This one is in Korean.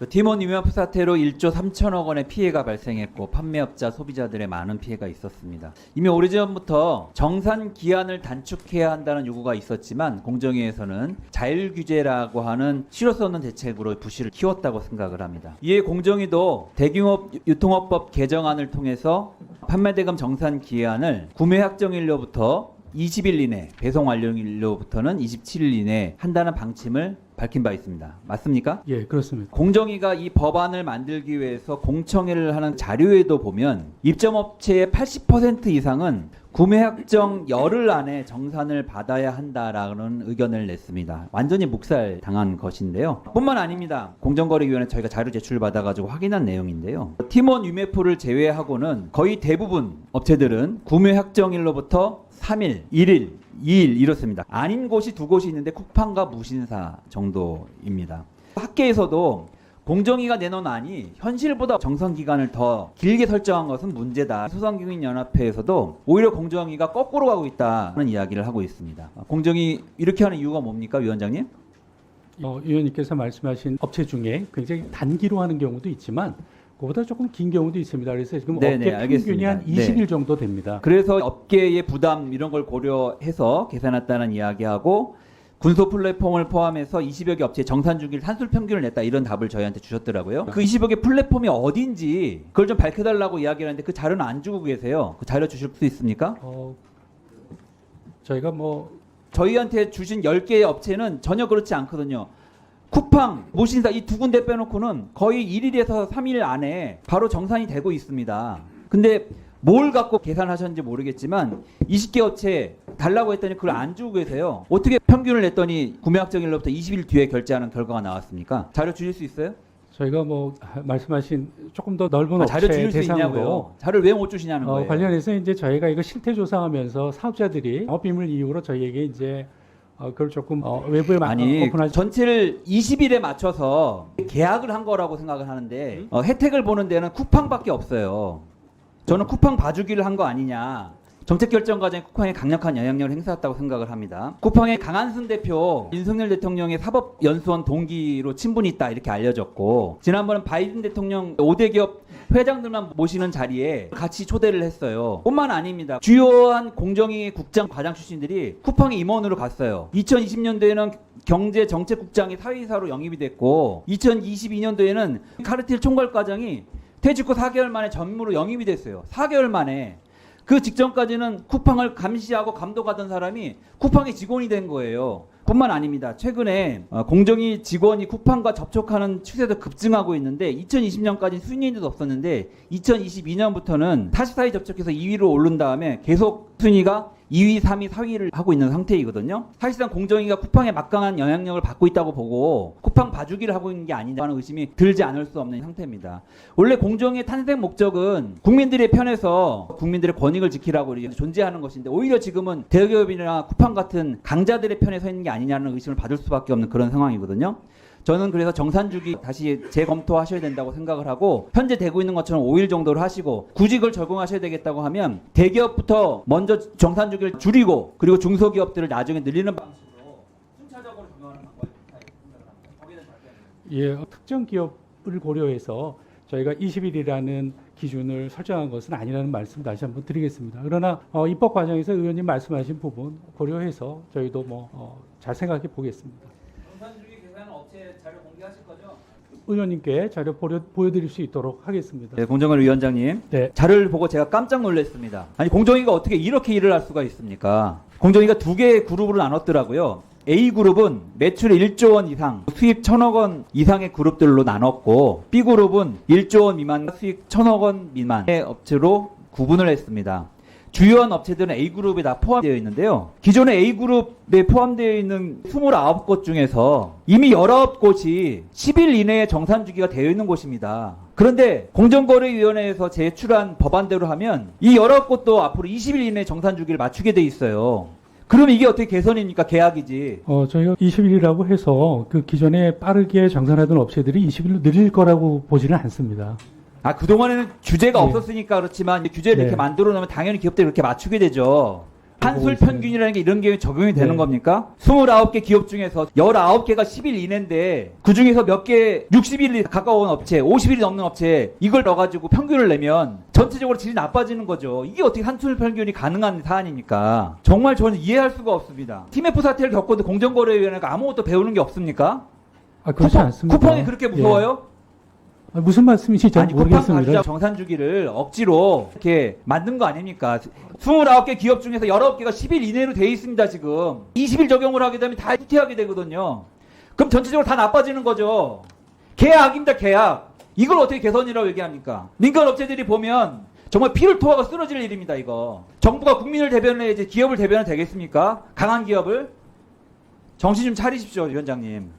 그 유명프 사태로 1조 3천억 원의 피해가 발생했고 판매업자 소비자들의 많은 피해가 있었습니다. 이미 오래전부터 정산 기한을 단축해야 한다는 요구가 있었지만 공정위에서는 자율 규제라고 하는 실효성 없는 대책으로 부실을 키웠다고 생각을 합니다. 이에 공정위도 대규모 유통업법 개정안을 통해서 판매대금 정산 기한을 구매 확정일로부터 20일 이내, 배송 완료일로부터는 27일 이내 한다는 방침을 밝힌 바 있습니다. 맞습니까? 예, 그렇습니다. 공정위가 이 법안을 만들기 위해서 공청회를 하는 자료에도 보면 입점업체의 80% 이상은 구매 확정 열흘 안에 정산을 받아야 한다라는 의견을 냈습니다. 완전히 묵살 당한 것인데요. 뿐만 아닙니다. 공정거래위원회 저희가 자료 제출 받아가지고 확인한 내용인데요. 팀원 유메프를 제외하고는 거의 대부분 업체들은 구매 확정일로부터 3일, 1일, 2일 이렇습니다. 아닌 곳이 두 곳이 있는데 쿠팡과 무신사 정도입니다. 학계에서도 공정위가 내놓은 안이 현실보다 정산 기간을 더 길게 설정한 것은 문제다. 소상공인연합회에서도 오히려 공정위가 거꾸로 가고 있다는 이야기를 하고 있습니다. 공정위 이렇게 하는 이유가 뭡니까, 위원장님? 어, 위원님께서 말씀하신 업체 중에 굉장히 단기로 하는 경우도 있지만 그보다 조금 긴 경우도 있습니다. 그래서 지금 네네, 업계 평균이 한 알겠습니다. 20일 네. 정도 됩니다. 그래서 업계의 부담 이런 걸 고려해서 계산했다는 이야기하고 군소 플랫폼을 포함해서 20여 개 업체의 정산 주기를 산술 평균을 냈다 이런 답을 저희한테 주셨더라고요. 그 20여 개 플랫폼이 어딘지 그걸 좀 밝혀달라고 이야기를 하는데 그 자료는 안 주고 계세요. 그 자료 주실 수 있습니까? 어, 저희가 뭐 저희한테 주신 10개의 업체는 전혀 그렇지 않거든요. 쿠팡, 모신사 이 두 군데 빼놓고는 거의 1일에서 3일 안에 바로 정산이 되고 있습니다. 근데 뭘 갖고 계산하셨는지 모르겠지만 20개 업체 달라고 했더니 그걸 안 주고 계세요. 어떻게 평균을 냈더니 구매 확정일로부터 20일 뒤에 결제하는 결과가 나왔습니까? 자료 주실 수 있어요? 저희가 뭐 말씀하신 조금 더 넓은 아, 자료 업체 주실 수 대상으로? 자료를 왜 못 주시냐는 어, 거예요. 관련해서 이제 저희가 이거 실태 조사하면서 사업자들이 업비밀 이유로 저희에게 이제 어, 그걸 조금 어, 외부에 마- 아니 오픈하지 전체를 20일에 맞춰서 계약을 한 거라고 생각을 하는데 어, 혜택을 보는 데는 쿠팡밖에 없어요. 저는 쿠팡 봐주기를 한 거 아니냐. 정책 결정 과정에 쿠팡에 강력한 영향력을 행사했다고 생각을 합니다. 쿠팡의 강한순 대표, 윤석열 대통령의 사법연수원 동기로 친분이 있다 이렇게 알려졌고 지난번에 바이든 대통령 5대 기업 회장들만 모시는 자리에 같이 초대를 했어요. 뿐만 아닙니다. 주요한 공정위 국장 과장 출신들이 쿠팡의 임원으로 갔어요. 2020년도에는 경제정책국장이 사회이사로 영입이 됐고 2022년도에는 카르텔 총괄과장이 퇴직 후 4개월 만에 전무로 영입이 됐어요. 4개월 만에. 그 직전까지는 쿠팡을 감시하고 감독하던 사람이 쿠팡의 직원이 된 거예요. 뿐만 아닙니다. 최근에 어, 공정위 직원이 쿠팡과 접촉하는 추세도 급증하고 있는데 2020년까지 순위도 없었는데 2022년부터는 44위 접촉해서 2위로 오른 다음에 계속 순위가 2위, 3위, 4위를 하고 있는 상태이거든요. 사실상 공정위가 쿠팡에 막강한 영향력을 받고 있다고 보고 쿠팡 봐주기를 하고 있는 게 아니냐는 의심이 들지 않을 수 없는 상태입니다. 원래 공정의 탄생 목적은 국민들의 편에서 국민들의 권익을 지키라고 존재하는 것인데 오히려 지금은 대기업이나 쿠팡 같은 강자들의 편에 서 있는 게 아니냐는 의심을 받을 수밖에 없는 그런 상황이거든요. 저는 그래서 정산주기 다시 재검토하셔야 된다고 생각을 하고 현재 되고 있는 것처럼 5일 정도를 하시고 그걸 적용하셔야 되겠다고 하면 대기업부터 먼저 정산주기를 줄이고 그리고 중소기업들을 나중에 늘리는 방식으로 순차적으로 적용하는 방법이. 예, 어, 특정 기업을 고려해서 저희가 20일이라는 기준을 설정한 것은 아니라는 말씀 다시 한번 드리겠습니다. 그러나 어, 입법 과정에서 의원님 말씀하신 부분 고려해서 저희도 뭐 잘 생각해 보겠습니다. 업체 자료 공개하실 거죠? 의원님께 자료 보여, 보여드릴 수 있도록 하겠습니다. 네, 공정을 위원장님. 네. 자료를 보고 제가 깜짝 놀랐습니다. 아니 공정위가 어떻게 이렇게 일을 할 수가 있습니까? 공정위가 두 개의 그룹으로 나눴더라고요. A 그룹은 매출이 1조 원 이상, 수입 1천억 원 이상의 그룹들로 나눴고 B 그룹은 1조 원 미만, 수익 1천억 원 미만의 업체로 구분을 했습니다. 주요한 업체들은 A그룹에 다 포함되어 있는데요. 기존의 A그룹에 포함되어 있는 29곳 중에서 이미 19곳이 10일 이내에 정산 주기가 되어 있는 곳입니다. 그런데 공정거래위원회에서 제출한 법안대로 하면 이 19곳도 앞으로 20일 이내에 정산 주기를 맞추게 돼 있어요. 그럼 이게 어떻게 개선입니까? 계약이지. 어, 저희가 20일이라고 해서 그 기존에 빠르게 정산하던 업체들이 20일로 늘릴 거라고 보지는 않습니다. 아, 그동안에는 규제가 네. 없었으니까 그렇지만 규제를 네. 이렇게 만들어 놓으면 당연히 기업들이 그렇게 맞추게 되죠. 한술 평균이라는 게 이런 게 적용이 되는 네. 겁니까? 29개 기업 중에서 19개가 10일 이내인데 그 중에서 몇 개 60일이 가까운 업체, 50일이 넘는 업체 이걸 넣어가지고 평균을 내면 전체적으로 질이 나빠지는 거죠. 이게 어떻게 한술 평균이 가능한 사안입니까? 정말 저는 이해할 수가 없습니다. TMF 사태를 겪고도 공정거래위원회가 아무것도 배우는 게 없습니까? 아, 그렇지 쿠팡, 않습니다. 쿠팡이 그렇게 무서워요? 예. 아, 무슨 말씀이신지 잘 아니 쿠팡 모르겠습니다. 가주자 정산 주기를 억지로 이렇게 만든 거 아닙니까? 29개 기업 중에서 19개가 10일 이내로 돼 있습니다 지금 20일 적용을 하게 되면 다 후퇴하게 되거든요 그럼 전체적으로 다 나빠지는 거죠 계약입니다 계약 이걸 어떻게 개선이라고 얘기합니까? 민간 업체들이 보면 정말 피를 토하고 쓰러질 일입니다 이거 정부가 국민을 대변해 이제 기업을 대변해 되겠습니까? 강한 기업을 정신 좀 차리십시오 위원장님